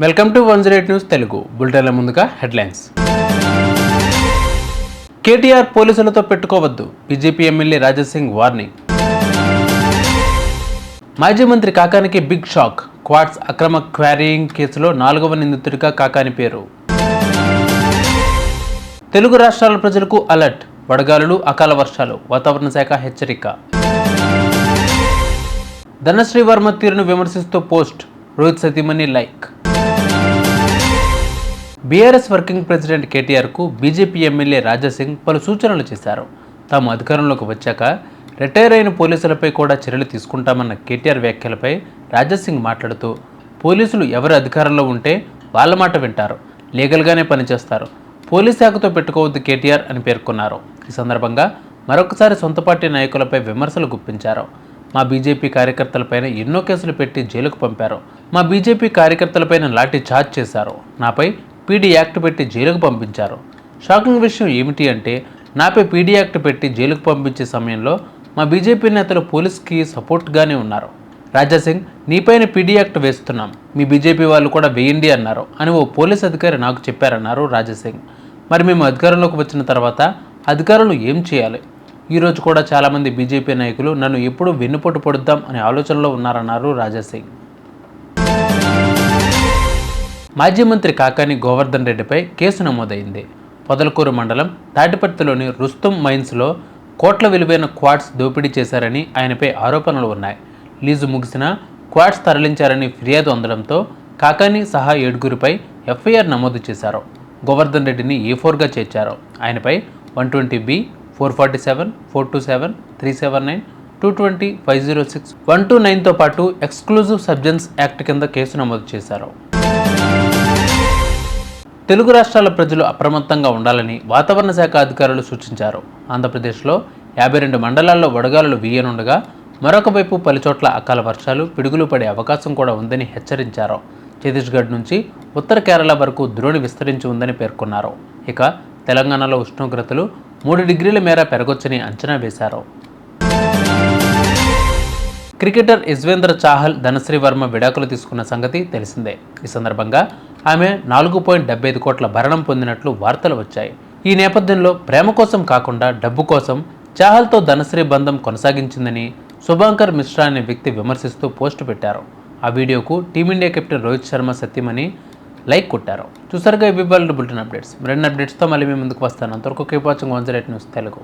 Welcome to one zero eight news Telugu. బులెటిన్ల ముందుగా headlines. KTR పోలీసులతో పెట్టుకోవద్దు. BJP MLA Raja Singh warning. మాజీ మంత్రి కాకానికి బిగ్ షాక్. క్వాడ్స్ అక్రమ క్వారీయింగ్ కేసులో నాలుగవ నిందితుడిగా కాకాని పేరు. తెలుగు రాష్ట్రాల ప్రజలకు అలర్ట్. వడగాలులు అకాల వర్షాలు వాతావరణ శాఖ హెచ్చరిక. ధనశ్రీ వర్మ తీరును విమర్శిస్తూ పోస్ట్. రోహిత్ సతీమణి లైక్. బీఆర్ఎస్ వర్కింగ్ ప్రెసిడెంట్ కేటీఆర్కు బీజేపీ ఎమ్మెల్యే రాజాసింగ్ పలు సూచనలు చేశారు. తాము అధికారంలోకి వచ్చాక రిటైర్ అయిన పోలీసులపై కూడా చర్యలు తీసుకుంటామన్న కేటీఆర్ వ్యాఖ్యలపై రాజాసింగ్ మాట్లాడుతూ పోలీసులు ఎవరు అధికారంలో ఉంటే వాళ్ళ మాట వింటారు లీగల్గానే పనిచేస్తారు. పోలీస్ శాఖతో పెట్టుకోవద్దు కేటీఆర్ అని పేర్కొన్నారు. ఈ సందర్భంగా మరొకసారి సొంత పార్టీ నాయకులపై విమర్శలు గుప్పించారు. మా బీజేపీ కార్యకర్తలపైన ఎన్నో కేసులు పెట్టి జైలుకు పంపారు. మా బీజేపీ కార్యకర్తలపైన లాఠీ చార్జ్ చేశారు. నాపై పీడీ యాక్ట్ పెట్టి జైలుకు పంపించారు. షాకింగ్ విషయం ఏమిటి అంటే నాపై పీడీ యాక్ట్ పెట్టి జైలుకు పంపించే సమయంలో మా బీజేపీ నేతలు పోలీస్కి సపోర్ట్గానే ఉన్నారు. రాజాసింగ్ నీపైన పీడీ యాక్ట్ వేస్తున్నాం. మీ బీజేపీ వాళ్ళు కూడా వేయండి అన్నారు అని ఓ పోలీస్ అధికారి నాకు చెప్పారన్నారు రాజాసింగ్ మరి మేము అధికారంలోకి వచ్చిన తర్వాత అధికారులు ఏం చేయాలి? ఈరోజు కూడా చాలామంది బీజేపీ నాయకులు నన్ను ఎప్పుడు వెన్నుపోటు పొడుద్దాం అనే ఆలోచనలో ఉన్నారన్నారు రాజాసింగ్ మాజీ మంత్రి కాకాని గోవర్ధన్ రెడ్డిపై కేసు నమోదైంది. పొదలకూరు మండలం తాటిపర్తిలోని రుస్తుం మైన్స్లో కోట్ల విలువైన క్వాడ్స్ దోపిడీ చేశారని ఆయనపై ఆరోపణలు ఉన్నాయి. లీజు ముగిసిన క్వాడ్స్ తరలించారని ఫిర్యాదు అందడంతో కాకాని సహా ఏడుగురిపై ఎఫ్ఐఆర్ నమోదు చేశారు. గోవర్ధన్ రెడ్డిని ఏ ఫోర్గా చేర్చారు. ఆయనపై one twenty B four forty seven four two seven three seven nine two twenty five zero six one two నైన్తో పాటు ఎక్స్క్లూజివ్ సబ్జెన్స్ యాక్ట్ కింద కేసు నమోదు చేశారు. తెలుగు రాష్ట్రాల ప్రజలు అప్రమత్తంగా ఉండాలని వాతావరణ శాఖ అధికారులు సూచించారు. ఆంధ్రప్రదేశ్లో యాభై రెండు మండలాల్లో వడగాలులు వీయనుండగా మరొక వైపు పలుచోట్ల అకాల వర్షాలు పిడుగులు పడే అవకాశం కూడా ఉందని హెచ్చరించారు. ఛత్తీస్గఢ్ నుంచి ఉత్తర కేరళ వరకు ద్రోణి విస్తరించి ఉందని పేర్కొన్నారు. ఇక తెలంగాణలో ఉష్ణోగ్రతలు మూడు డిగ్రీల మేర పెరగొచ్చని అంచనా వేశారు. క్రికెటర్ యజ్వేంద్ర చాహల్ ధనశ్రీ వర్మ విడాకులు తీసుకున్న సంగతి తెలిసిందే. ఈ సందర్భంగా ఆమె నాలుగు పాయింట్ డెబ్బై ఐదు కోట్ల భరణం పొందినట్లు వార్తలు వచ్చాయి. ఈ నేపథ్యంలో ప్రేమ కోసం కాకుండా డబ్బు కోసం చాహల్తో ధనశ్రీ బంధం కొనసాగించిందని శుభాంకర్ మిశ్రా అనే వ్యక్తి విమర్శిస్తూ పోస్టు పెట్టారు. ఆ వీడియోకు team India captain Rohit Sharma సత్యమని లైక్ కొట్టారు. చూసారుగా ఇవి బులెటిన్ అప్డేట్స్. మరిన్ని అప్డేట్స్తో మళ్ళీ మేము ముందుకు వస్తాను. అంతవరకు keep watching one zero eight news Telugu.